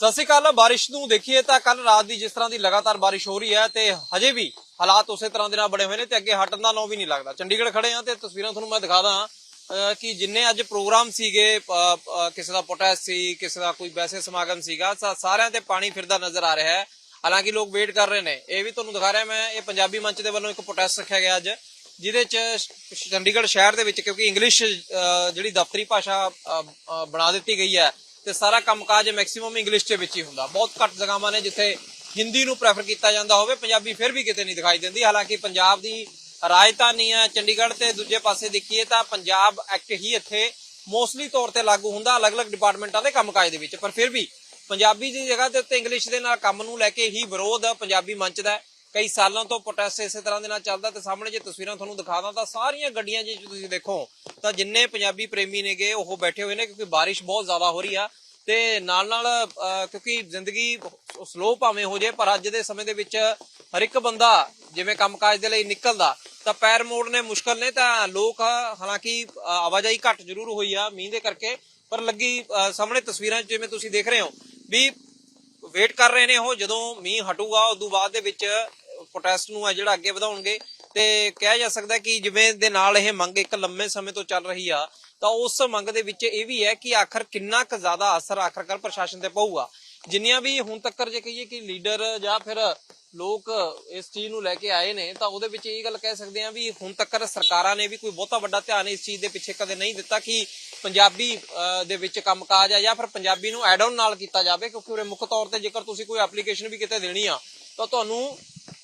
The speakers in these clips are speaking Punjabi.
ਸਤਿ ਸ਼੍ਰੀ ਅਕਾਲ, ਬਾਰਿਸ਼ ਨੂੰ ਦੇਖੀਏ ਤਾਂ ਕੱਲ ਰਾਤ ਦੀ ਜਿਸ ਤਰ੍ਹਾਂ ਦੀ ਲਗਾਤਾਰ ਬਾਰਿਸ਼ ਹੋ ਰਹੀ ਹੈ ਤੇ ਹਜੇ ਵੀ ਹਾਲਾਤ ਉਸੇ ਤਰ੍ਹਾਂ ਦੇ ਨਾਲ ਬਣੇ ਹੋਏ ਨੇ ਤੇ ਅੱਗੇ ਹਟਣ ਦਾ ਨਾਂ ਵੀ ਨਹੀਂ ਲੱਗਦਾ। ਚੰਡੀਗੜ੍ਹ ਖੜੇ ਆ ਤੇ ਤਸਵੀਰਾਂ ਤੁਹਾਨੂੰ ਮੈਂ ਦਿਖਾ ਦਾਂ ਕਿ ਜਿੰਨੇ ਅੱਜ ਪ੍ਰੋਗਰਾਮ ਸੀਗੇ ਕਿਸੇ ਦਾ ਪ੍ਰੋਟੈਸਟ ਸੀ, ਕਿਸੇ ਦਾ ਕੋਈ ਵੈਸੇ ਸਮਾਗਮ ਸੀਗਾ ਸਾਰਿਆਂ ਤੇ ਪਾਣੀ ਫਿਰਦਾ ਨਜ਼ਰ ਆ ਰਿਹਾ ਹੈ। ਹਾਲਾਂਕਿ ਲੋਕ ਵੇਟ ਕਰ ਰਹੇ ਨੇ। ਇਹ ਵੀ ਤੁਹਾਨੂੰ ਦਿਖਾ ਰਿਹਾ ਮੈਂ, ਇਹ ਪੰਜਾਬੀ ਮੰਚ ਦੇ ਵੱਲੋਂ ਇੱਕ ਪ੍ਰੋਟੈਸਟ ਰੱਖਿਆ ਗਿਆ ਅੱਜ, ਜਿਹਦੇ ਚ ਚੰਡੀਗੜ੍ਹ ਸ਼ਹਿਰ ਦੇ ਵਿੱਚ ਕਿਉਂਕਿ ਇੰਗਲਿਸ਼ ਜਿਹੜੀ ਦਫ਼ਤਰੀ ਭਾਸ਼ਾ ਬਣਾ ਦਿੱਤੀ ਗਈ ਹੈ ਤੇ ਸਾਰਾ ਕੰਮਕਾਜ ਮੈਕਸਿਮਮ ਇੰਗਲਿਸ਼ ਦੇ ਵਿੱਚ ਹੀ ਹੁੰਦਾ। ਬਹੁਤ ਘੱਟ ਜਗ੍ਹਾਵਾਂ ਨੇ ਜਿੱਥੇ ਹਿੰਦੀ ਨੂੰ ਪ੍ਰੈਫਰ ਕੀਤਾ ਜਾਂਦਾ ਹੋਵੇ, ਪੰਜਾਬੀ ਫਿਰ ਵੀ ਕਿਤੇ ਨਹੀਂ ਦਿਖਾਈ ਦਿੰਦੀ। ਹਾਲਾਂਕਿ ਪੰਜਾਬ ਦੀ ਰਾਜਧਾਨੀ ਹੈ ਚੰਡੀਗੜ੍ਹ ਤੇ ਦੂਜੇ ਪਾਸੇ ਦੇਖੀਏ ਤਾਂ ਪੰਜਾਬ ਐਕਟ ਹੀ ਇੱਥੇ ਮੋਸਟਲੀ ਤੌਰ ਤੇ ਲਾਗੂ ਹੁੰਦਾ, ਅਲੱਗ-ਅਲੱਗ ਡਿਪਾਰਟਮੈਂਟਾਂ ਦੇ ਕੰਮਕਾਜ ਦੇ ਵਿੱਚ। ਪਰ ਫਿਰ ਵੀ ਪੰਜਾਬੀ ਦੀ ਜਗ੍ਹਾ ਦੇ ਉੱਤੇ ਇੰਗਲਿਸ਼ ਦੇ ਨਾਲ ਕੰਮ ਨੂੰ ਲੈ ਕੇ ਹੀ ਵਿਰੋਧ ਪੰਜਾਬੀ ਮੰਚ ਦਾ ਕਈ ਸਾਲਾਂ ਤੋਂ ਪ੍ਰੋਟੈਸਟ ਇਸੇ ਤਰ੍ਹਾਂ ਦੇ ਨਾਲ ਚੱਲਦਾ ਤੇ ਸਾਹਮਣੇ ਜੇ ਤਸਵੀਰਾਂ ਤੁਹਾਨੂੰ ਦਿਖਾਦਾ ਤਾਂ ਸਾਰੀਆਂ ਗੱਡੀਆਂ ਜੇ ਤੁਸੀਂ ਦੇਖੋ ਤਾਂ ਜਿੰਨੇ ਪੰਜਾਬੀ ਪ੍ਰੇਮੀ ਨੇਗੇ ਉਹ ਬੈਠੇ ਹੋਏ ਨੇ ਕਿਉਂਕਿ ਬਾਰਿਸ਼ ਬਹੁਤ ਜ਼ਿਆਦਾ ਹੋ ਰਹੀ ਆ। ਤੇ ਨਾਲ ਨਾਲ ਅਹ, ਕਿਉਂਕਿ ਜ਼ਿੰਦਗੀ ਸਲੋ ਭਾਵੇਂ ਹੋ ਜੇ ਪਰ ਅੱਜ ਦੇ ਸਮੇਂ ਦੇ ਵਿੱਚ ਹਰ ਇੱਕ ਬੰਦਾ ਜਿਵੇਂ ਕੰਮਕਾਜ ਦੇ ਲਈ ਨਿਕਲਦਾ ਤਾਂ ਪੈਰ ਮੋੜਨੇ ਮੁਸ਼ਕਲ ਨੇ ਤਾਂ ਲੋਕ ਹਾਲਾਂਕਿ ਆਵਾਜਾਈ ਘੱਟ ਜ਼ਰੂਰ ਹੋਈ ਆ ਮੀਂਹ ਦੇ ਕਰਕੇ ਪਰ ਲੱਗੀ ਸਾਹਮਣੇ ਤਸਵੀਰਾਂ ਜਿਵੇਂ ਤੁਸੀਂ ਦੇਖ ਰਹੇ ਹੋ ਵੀ ਵੇਟ ਕਰ ਰਹੇ ਨੇ ਉਹ ਜਦੋਂ ਮੀਂਹ ਹਟੂਗਾ ਉਦੋਂ ਬਾਅਦ ਦੇ ਵਿੱਚ ਪ੍ਰੋਟੈਸਟ ਨੂੰ ਆ ਜਿਹੜਾ ਅੱਗੇ ਵਧਾਉਣਗੇ ਤੇ ਕਿਹਾ ਜਾ ਸਕਦਾ ਕਿ ਜਿਵੇਂ ਦੇ ਨਾਲ ਇਹ ਮੰਗ ਇੱਕ ਲੰਮੇ ਸਮੇਂ ਤੋਂ ਚੱਲ ਰਹੀ ਆ ਤਾਂ ਉਸ ਮੰਗ ਦੇ ਵਿੱਚ ਇਹ ਵੀ ਹੈ ਕਿ ਆਖਰ ਕਿੰਨਾ ਕੁ ਜ਼ਿਆਦਾ ਅਸਰ ਆਖਰਕਾਰ ਪ੍ਰਸ਼ਾਸਨ ਤੇ ਪਊਗਾ। ਜਿੰਨੀਆਂ ਵੀ ਹੁਣ ਤੱਕ ਜੇ ਕਹੀਏ ਕਿ ਲੀਡਰ ਜਾਂ ਫਿਰ ਲੋਕ ਇਸ ਚੀਜ਼ ਨੂੰ ਲੈ ਕੇ ਆਏ ਨੇ ਤਾਂ ਉਹਦੇ ਵਿੱਚ ਇਹ ਗੱਲ ਕਹਿ ਸਕਦੇ ਆ ਵੀ ਹੁਣ ਤੱਕ ਸਰਕਾਰਾਂ ਨੇ ਵੀ ਕੋਈ ਬਹੁਤਾ ਵੱਡਾ ਧਿਆਨ ਇਸ ਚੀਜ਼ ਦੇ ਪਿੱਛੇ ਕਦੇ ਨਹੀਂ ਦਿੱਤਾ ਕਿ ਪੰਜਾਬੀ ਅਹ, ਦੇ ਵਿੱਚ ਕੰਮਕਾਜ ਆ ਜਾਂ ਫਿਰ ਪੰਜਾਬੀ ਨੂੰ ਐਡ ਆਨ ਨਾਲ ਕੀਤਾ ਜਾਵੇ ਕਿਉਂਕਿ ਉਰੇ ਮੁੱਖ ਤੌਰ ਤੇ ਜੇਕਰ ਤੁਸੀਂ ਕੋਈ ਐਪਲੀਕੇਸ਼ਨ ਵੀ ਕਿਤੇ ਦੇਣੀ ਆ ਤਾਂ ਤੁਹਾਨੂੰ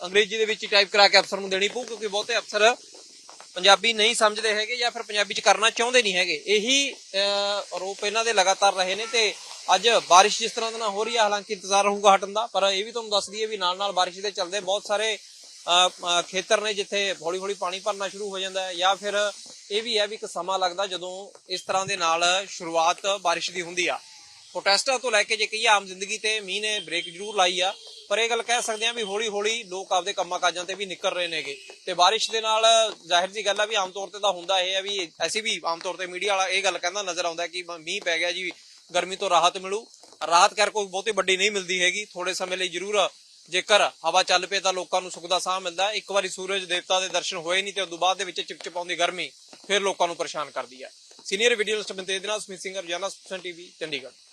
ਅੰਗਰੇਜ਼ੀ ਦੇ ਵਿੱਚ ਟਾਈਪ ਕਰਾ ਕੇ ਅਫਸਰ ਨੂੰ ਦੇਣੀ ਪਊ, ਕਿਉਂਕਿ ਬਹੁਤੇ ਅਫਸਰ ਪੰਜਾਬੀ ਨਹੀਂ ਸਮਝਦੇ ਹੈਗੇ ਜਾਂ ਫਿਰ ਪੰਜਾਬੀ ਚ ਕਰਨਾ ਚਾਹੁੰਦੇ ਨਹੀਂ ਹੈਗੇ। ਇਹੀ ਆਰੋਪ ਇਹਨਾਂ ਦੇ ਲਗਾਤਾਰ ਰਹੇ ਨੇ ਤੇ ਅੱਜ ਬਾਰਿਸ਼ ਜਿਸ ਤਰ੍ਹਾਂ ਦੇ ਨਾਲ ਹੋ ਰਹੀ ਹੈ ਹਾਲਾਂਕਿ ਇੰਤਜ਼ਾਰ ਰਹੂਗਾ ਹਟਣ ਦਾ, ਪਰ ਇਹ ਵੀ ਤੁਹਾਨੂੰ ਦੱਸ ਦਈਏ ਵੀ ਨਾਲ ਨਾਲ ਬਾਰਿਸ਼ ਦੇ ਚੱਲਦੇ ਬਹੁਤ ਸਾਰੇ ਖੇਤਰ ਨੇ ਜਿੱਥੇ ਹੌਲੀ ਹੌਲੀ ਪਾਣੀ ਭਰਨਾ ਸ਼ੁਰੂ ਹੋ ਜਾਂਦਾ ਹੈ ਜਾਂ ਫਿਰ ਇਹ ਵੀ ਹੈ ਵੀ ਇੱਕ ਸਮਾਂ ਲੱਗਦਾ ਜਦੋਂ ਇਸ ਤਰ੍ਹਾਂ ਦੇ ਨਾਲ ਸ਼ੁਰੂਆਤ ਬਾਰਿਸ਼ ਦੀ ਹੁੰਦੀ ਆ। ਪ੍ਰੋਟੈਸਟਾਂ ਤੋਂ ਲੈ ਕੇ ਜੇ ਕਹੀਏ ਆਮ ਜ਼ਿੰਦਗੀ ਤੇ ਮੀਂਹ ਨੇ ਬ੍ਰੇਕ ਜ਼ਰੂਰ ਲਾਈ ਆ, ਪਰ ਇਹ ਗੱਲ ਕਹਿ ਸਕਦੇ ਆ ਵੀ ਹੌਲੀ ਹੌਲੀ ਲੋਕ ਆਪਦੇ ਕੰਮਾਂ ਕਾਜਾਂ ਤੇ ਵੀ ਨਿਕਲ ਰਹੇ ਨੇਗੇ ਤੇ ਬਾਰਿਸ਼ ਦੇ ਨਾਲ ਜ਼ਾਹਿਰ ਜੀ ਗੱਲ ਆ ਵੀ ਆਮ ਤੌਰ ਤੇ ਤਾਂ ਹੁੰਦਾ ਇਹ ਆ ਵੀ ਐਸੀ ਵੀ ਆਮ ਤੌਰ ਤੇ ਮੀਡੀਆ ਵਾਲਾ ਇਹ ਗੱਲ ਕਹਿੰਦਾ ਨਜ਼ਰ ਆਉਂਦਾ ਕਿ ਮੀਂਹ ਪੈ ਗਿਆ ਜੀ, ਗਰਮੀ ਤੋਂ ਰਾਹਤ ਮਿਲੂ। ਰਾਹਤ ਕਰ ਕੋਈ ਬਹੁਤੀ ਵੱਡੀ ਨਹੀਂ ਮਿਲਦੀ ਹੈਗੀ ਥੋੜੇ ਸਮੇਂ ਲਈ ਜ਼ਰੂਰ ਜੇਕਰ ਹਵਾ ਚੱਲ ਪਏ ਤਾਂ ਲੋਕਾਂ ਨੂੰ ਸੁੱਖ ਦਾ ਸਾਹ ਮਿਲਦਾ। ਹੈ। ਇੱਕ ਵਾਰੀ ਸੂਰਜ ਦੇਵਤਾ ਦੇ ਦਰਸ਼ਨ ਹੋਏ ਨਹੀਂ ਤੇ ਉਦੋਂ ਬਾਅਦ ਦੇ ਵਿੱਚ ਚਿਪਚਿਪਾਉਂਦੀ ਗਰਮੀ ਫਿਰ ਲੋਕਾਂ ਨੂੰ ਪਰੇਸ਼ਾਨ ਕਰਦੀ ਆ। ਸੀਨੀਅਰ ਵੀਡੀਓ ਲਿਸਟ ਬੰਦੇ ਦੇ ਨਾਲ ਸਮਿਤ ਸਿੰਘਰ ਜਨਰਲ ਟੀਵੀ, ਚੰਡੀਗੜ੍ਹ।